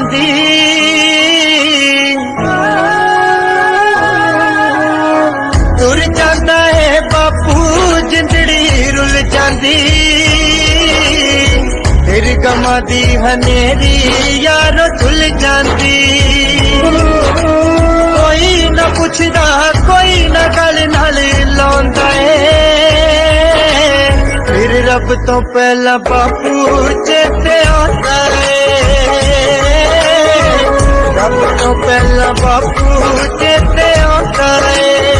ਬਾਪੂ ਜਿੰਦੜੀ ਰੁੱਲ ਜਾਂਦੀ ਤੁਰ ਜਾਂਦਾ ਏ ਬਾਪੂ ਜਿੰਦੜੀ ਰੁੱਲ ਜਾਂਦੀ ਤੇਰੀ ਗਮਾਂ ਦੀ ਹਨੇਰੀ ਯਾਰੋ ਝੁੱਲ ਜਾਂਦੀ ਕੋਈ ਨਾ ਪੁੱਛਦਾ ਕੋਈ ਨਾ ਗੱਲ ਨਾਲ ਲਾਉਂਦਾ ਏ ਫਿਰ ਰੱਬ ਤੋਂ ਪਹਿਲਾਂ ਬਾਪੂ ਚੇਤੇ ਆਉਂਦਾ ਏ ਰੱਬ ਤੋਂ ਪਹਿਲਾਂ ਬਾਪੂ ਚੇਤੇ ਆਉਂਦਾ ਏ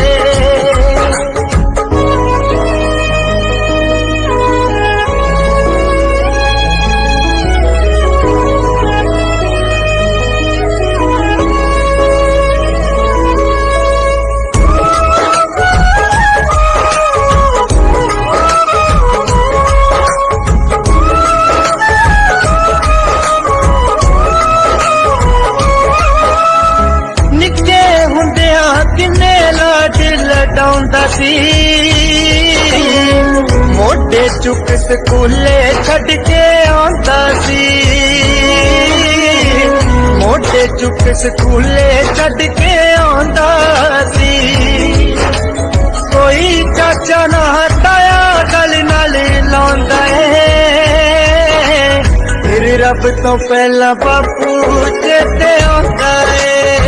ਚੁੱਕ ਸਕੂਲੇ ਛੱਡ ਕੇ ਆਉਂਦਾ ਸੀ। ਮੋਢੇ ਚੁੱਕ ਸਕੂਲੇ ਛੱਡ ਕੇ ਆਉਂਦਾ ਸੀ। ਕੋਈ ਚਾਚਾ ਨਾ ਹਟਾਇਆ, ਗੱਲ ਨਾਲ ਲਾਉਂਦਾ ਏ। ਫਿਰ ਰੱਬ ਤੋਂ ਪਹਿਲਾਂ ਬਾਪੂ ਚੇਤੇ ਆਉਂਦਾ ਏ।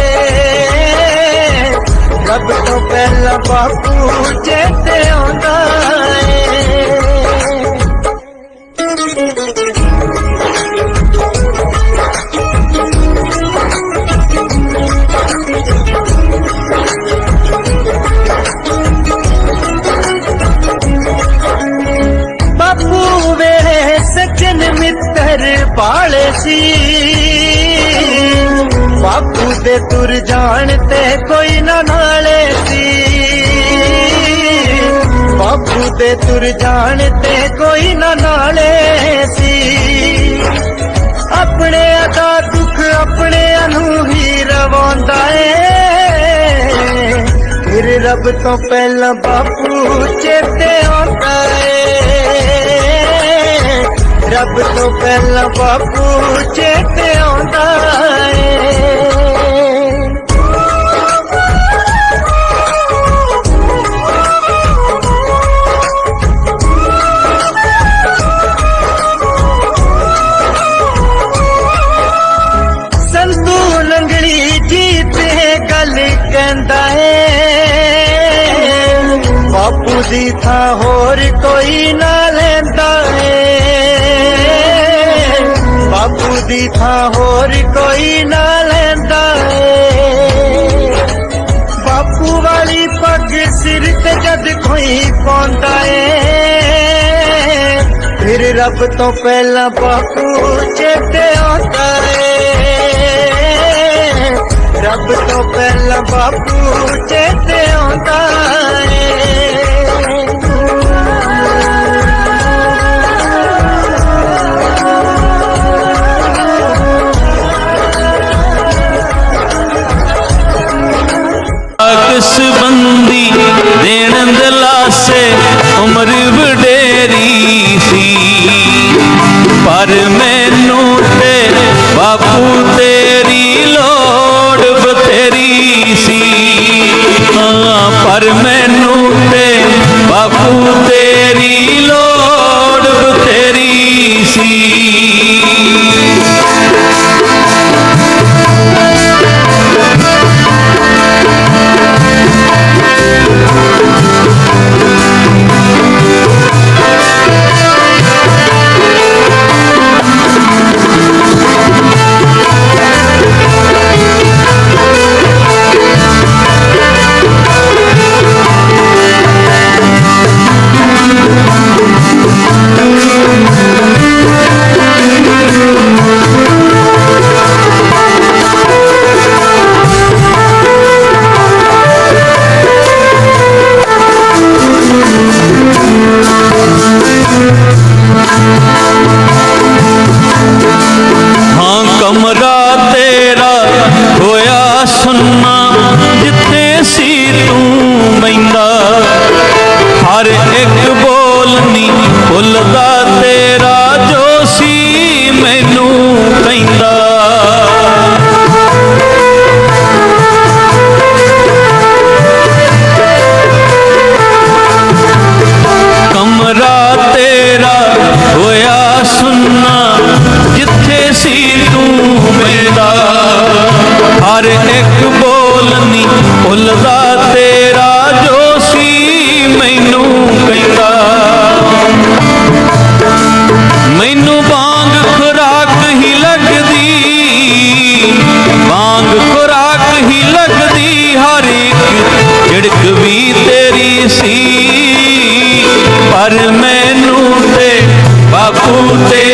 ਰੱਬ ਤੋਂ ਪਹਿਲਾਂ ਬਾਪੂ ਚੇਤੇ ਆਉਂਦਾ ਦੇ ਤੁਰ ਜਾਣ ਤੇ ਕੋਈ ਨਾ ਨਾਲੇ ਸੀ। ਬਾਪੂ ਦੇ ਤੁਰ ਜਾਣ ਤੇ ਕੋਈ ਨਾ ਨਾਲੇ ਸੀ। ਆਪਣੇ ਦਾ ਦੁੱਖ ਆਪਣਿਆਂ ਨੂੰ ਹੀ ਰਵਾਉਂਦਾ ਏ। ਫਿਰ ਰੱਬ ਤੋਂ ਪਹਿਲਾਂ ਬਾਪੂ ਚੇਤੇ ਆਉਂਦਾ ਏ। ਰੱਬ ਤੋਂ ਪਹਿਲਾਂ ਬਾਪੂ ਚੇਤੇ ਆਉਂਦਾ ਏ। ਕਹਿੰਦਾ ਏ, ਬਾਪੂ ਦੀ ਥਾਂ ਹੋਰ ਕੋਈ ਨਾ ਲੈਂਦਾ ਏ। ਬਾਪੂ ਦੀ ਥਾਂ ਹੋਰ ਕੋਈ ਨਾ ਲੈਂਦਾ ਏ। ਬਾਪੂ ਵਾਲੀ ਪੱਗ ਸਿਰ ਤੇ ਜਦ ਕੋਈ ਪਾਉਂਦਾ ਏ। ਫਿਰ ਰੱਬ ਤੋਂ ਪਹਿਲਾਂ ਬਾਪੂ ਚੇਤੇ ਆਉਂਦਾ ਏ। ਸਭ ਤੋਂ ਪਹਿਲਾਂ ਬਾਪੂ ਚੇਤੇ ਆਉਂਦਾ ਏ। ਕਿਸ ਬੰਦੀ ਦੇਣ ਤੇਰੀ ਹਰ ਇੱਕ ਝਿੜਕ ਵੀ ਤੇਰੀ ਸੀ। ਪਰ ਮੈਨੂੰ ਤੇ ਬਾਪੂ ਤੇ